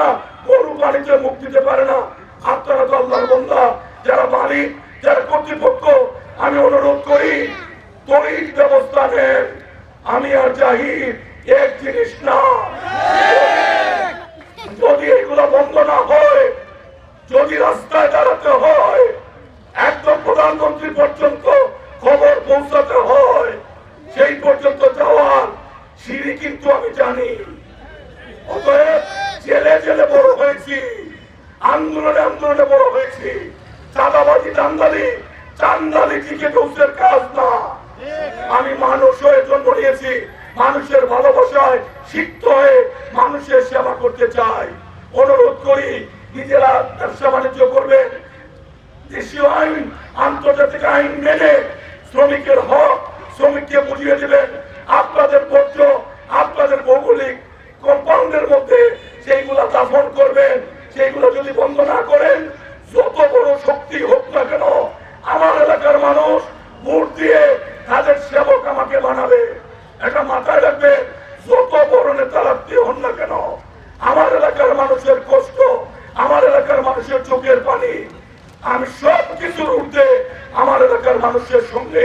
না, গরু পানিতে মুখ দিতে পারে না। আপনারা তো আল্লাহর বন্ধা যারা মালিক, যারা কর্তৃপক্ষ, আমি অনুরোধ করি তরিত ব্যবস্থা নেন। আমি আর জাহিদ এক জিনিস না। যদি এগুলো বন্ধ না হয়, যদি রাস্তায় দাঁড়াতে হয়, একদম প্রধানমন্ত্রী পর্যন্ত খবর পৌঁছাতে হয়, সেই পর্যন্ত যাওয়ার সিঁড়ি কিন্তু আমি জানি। অতএব জেলে জেলে বড় হয়েছি। আন্দোলনে আন্দোলনে বড় হয়েছি। চাঁদাবাজি চান্দালি চান্দালি টিকে দোষের কাজ না। আমি মানুষ হয়ে জন্ম নিয়েছি। মানুষের ভালোবাসায় সিক্ত হয়ে মানুষের সেবা করতে চাই। অনুরোধ করি, নিজেরা ব্যবসা বাণিজ্য করবেন। দেশীয় আইন, আন্তর্জাতিক আইন মেনে শ্রমিকের হক শ্রমিককে বুঝিয়ে দিবেন। আপনাদের বর্জ্য দাফন করবেন সেইগুলো যদি বন্ধ না করেন, যত বড় শক্তি হোক না কেন, আমার এলাকার মানুষ ভোট দিয়ে তাদের সেবক আমাকে বানাবে। এটা মাথায় রাখবে যত বড় নেতা রাখতে হন না কেন, আমার এলাকার মানুষের কষ্ট, আমার এলাকার মানুষের চোখের পানি, আমি সব কিছুর ঊর্ধ্বে আমার এলাকার মানুষের সঙ্গে